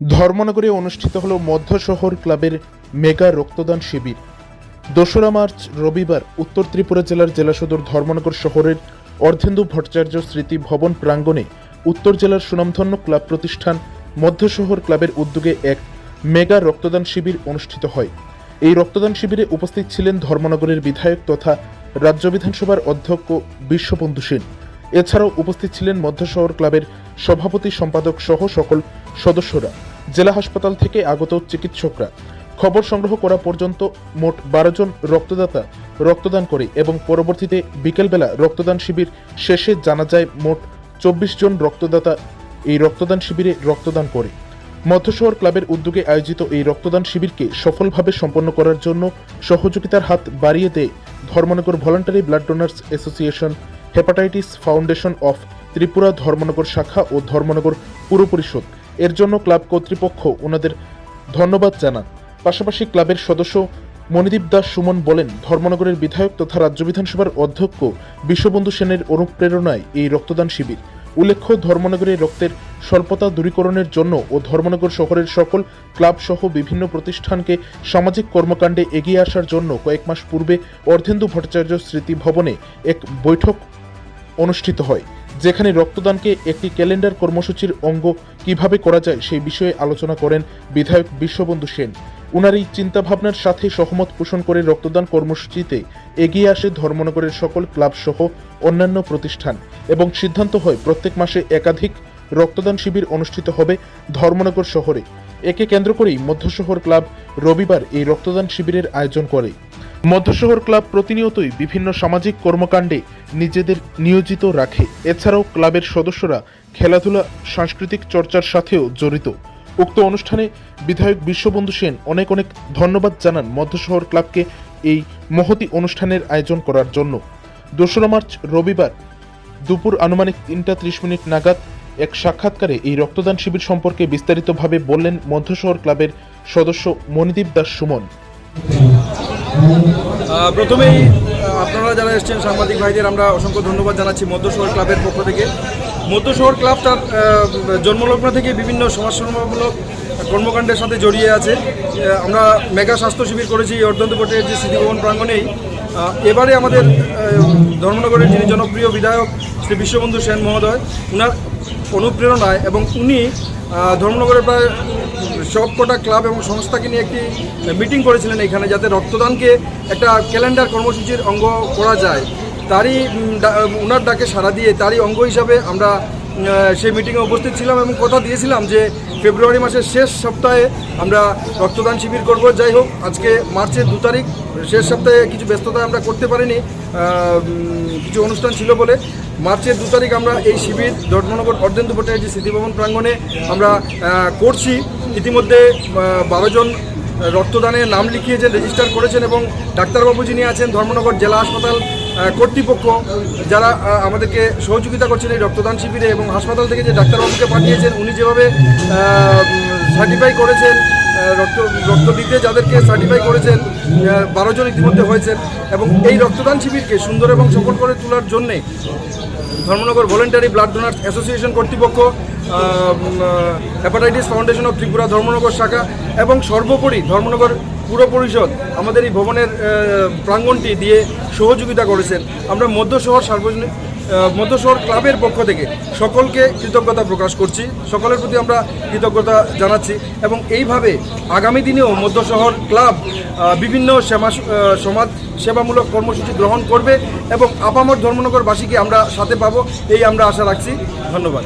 ধর্মনগরে অনুষ্ঠিত হল মধ্য শহর ক্লাবের মেগা রক্তদান শিবির। দোসরা মার্চ রবিবার উত্তর ত্রিপুরা জেলার জেলা সদর ধর্মনগর শহরের অর্ধেন্দু ভট্টাচার্য স্মৃতি ভবন প্রাঙ্গণে উত্তর জেলার সুনামধন্য ক্লাব প্রতিষ্ঠান মধ্য শহর ক্লাবের উদ্যোগে এক মেগা রক্তদান শিবির অনুষ্ঠিত হয়। এই রক্তদান শিবিরে উপস্থিত ছিলেন ধর্মনগরের বিধায়ক তথা রাজ্য বিধানসভার অধ্যক্ষ বিশ্ববন্ধু সেন। এছাড়াও উপস্থিত ছিলেন মধ্য শহর ক্লাবের সভাপতি সম্পাদক সহ সকল সদস্যরা, জেলা হাসপাতাল থেকে আগত চিকিৎসকরা। খবর সংগ্রহ করা পর্যন্ত মোট বারো জন রক্তদাতা রক্তদান করে এবং পরবর্তীতে বিকেলবেলা রক্তদান শিবির শেষে জানা যায় মোট চব্বিশ জন রক্তদাতা এই রক্তদান শিবিরে রক্তদান করে। মধ্যশহর ক্লাবের উদ্যোগে আয়োজিত এই রক্তদান শিবিরকে সফলভাবে সম্পন্ন করার জন্য সহযোগিতার হাত বাড়িয়ে দেয় Dharmanagar voluntary blood donors association hepatitis foundation of Tripura Dharmanagar শাখা ও ধর্মনগর পুর পরিষদ এর জন্য ক্লাব কর্তৃপক্ষ ওনাদের ধন্যবাদ জানান। পাশাপাশি ক্লাবের সদস্য মণিদীপ দাস সুমন বলেন, ধর্মনগরের বিধায়ক তথা রাজ্য বিধানসভার অধ্যক্ষ বিশ্ববন্ধু সেনের অনুপ্রেরণায় এই রক্তদান শিবির। উল্লেখ্য ধর্মনগরের রক্তের স্বল্পতা দূরীকরণের জন্য ও ধর্মনগর শহরের সকল ক্লাব সহ বিভিন্ন প্রতিষ্ঠানকে সামাজিক কর্মকাণ্ডে এগিয়ে আসার জন্য কয়েক মাস পূর্বে অর্ধেন্দু ভট্টাচার্য স্মৃতি ভবনে এক বৈঠক অনুষ্ঠিত হয়, যেখানে রক্তদানকে একটি ক্যালেন্ডার কর্মসূচির অঙ্গ কীভাবে করা যায় সেই বিষয়ে আলোচনা করেন বিধায়ক বিশ্ববন্ধু সেন। উনার এই চিন্তাভাবনার সাথে সহমত পোষণ করে রক্তদান কর্মসূচিতে এগিয়ে আসে ধর্মনগরের সকল ক্লাব সহ অন্যান্য প্রতিষ্ঠান এবং সিদ্ধান্ত হয় প্রত্যেক মাসে একাধিক রক্তদান শিবির অনুষ্ঠিত হবে ধর্মনগর শহরে। একে কেন্দ্র করেই মধ্যশহর ক্লাব রবিবার এই রক্তদান শিবিরের আয়োজন করে। মধ্যশহর ক্লাব প্রতিনিয়তই বিভিন্ন সামাজিক কর্মকাণ্ডে নিজেদের নিয়োজিত রাখে। এছাড়াও ক্লাবের সদস্যরা খেলাধুলা, সাংস্কৃতিক চর্চার সাথেও জড়িত। উক্ত অনুষ্ঠানে বিধায়ক বিশ্ববন্ধু সেন অনেক অনেক ধন্যবাদ জানান মধ্যশহর ক্লাবকে এই মহতি অনুষ্ঠানের আয়োজন করার জন্য। দোসরা মার্চ রবিবার দুপুর আনুমানিক তিনটা ত্রিশ মিনিট নাগাদ এক সাক্ষাৎকারে এই রক্তদান শিবির সম্পর্কে বিস্তারিতভাবে বললেন মধ্যশহর ক্লাবের সদস্য মণিদীপ দাস সুমন। প্রথমেই আপনারা যারা এসেছেন সাংবাদিক ভাইদের, আমরা অসংখ্য ধন্যবাদ জানাচ্ছি মধ্যশহর ক্লাবের পক্ষ থেকে। মধ্যশহর ক্লাব তার জন্মলগ্ন থেকে বিভিন্ন সমাজসেবামূলক কর্মকাণ্ডের সাথে জড়িয়ে আছে। আমরা মেগা স্বাস্থ্য শিবির করেছি অর্ধন্তপটের যে স্মৃতিভবন প্রাঙ্গণেই। এবারে আমাদের ধর্মনগরের যিনি জনপ্রিয় বিধায়ক শ্রী বিশ্ববন্ধু সেন মহোদয় ওনার অনুপ্রেরণায় এবং উনি ধর্মনগরের প্রায় সব কটা ক্লাব এবং সংস্থাকে নিয়ে একটি মিটিং করেছিলেন এখানে যাতে রক্তদানকে একটা ক্যালেন্ডার কর্মসূচির অঙ্গ করা যায়। তারই ওনার ডাকে সাড়া দিয়ে তারই অঙ্গ হিসাবে আমরা সেই মিটিংয়ে উপস্থিত ছিলাম এবং কথা দিয়েছিলাম যে ফেব্রুয়ারি মাসের শেষ সপ্তাহে আমরা রক্তদান শিবির করব। যাই হোক, আজকে মার্চের দু তারিখ, শেষ সপ্তাহে কিছু ব্যস্ততা আমরা করতে পারিনি কিছু অনুষ্ঠান ছিল বলে। মার্চের দু তারিখ আমরা এই শিবির ধর্মনগর অর্ধেন্দু ভট্টাচার্য স্মৃতিভবন প্রাঙ্গণে আমরা করছি। ইতিমধ্যে বারো জন রক্তদানের নাম লিখিয়েছেন রেজিস্টার করেছেন এবং ডাক্তারবাবু যিনি আছেন, ধর্মনগর জেলা হাসপাতাল কর্তৃপক্ষ, যারা আমাদেরকে সহযোগিতা করছেন এই রক্তদান শিবিরে এবং হাসপাতাল থেকে যে ডাক্তারবাবুকে পাঠিয়েছেন, উনি যেভাবে সার্টিফাই করেছেন রক্ত রক্ত দিতে যাদেরকে সার্টিফাই করেছেন বারো জন ইতিমধ্যে হয়েছেন এবং এই রক্তদান শিবিরকে সুন্দর এবং সফল করে তোলার জন্যে Dharmanagar voluntary blood donors association কর্তৃপক্ষ hepatitis foundation of Tripura Dharmanagar শাখা এবং সর্বোপরি ধর্মনগর পুর পরিষদ আমাদের এই ভবনের প্রাঙ্গণটি দিয়ে সহযোগিতা করেছেন। আমরা মধ্য শহর সার্বজনীন আহ, মধ্য শহর ক্লাবের পক্ষ থেকে সকলকে কৃতজ্ঞতা প্রকাশ করছি। সকলের প্রতি আমরা কৃতজ্ঞতা জানাচ্ছি এবং এইভাবে আগামী দিনেও মধ্যশহর ক্লাব বিভিন্ন সেবা সমাজ সেবামূলক কর্মসূচি গ্রহণ করবে এবং আপামর ধর্মনগরবাসীকে আমরা সাথে পাবো এই আমরা আশা রাখছি। ধন্যবাদ।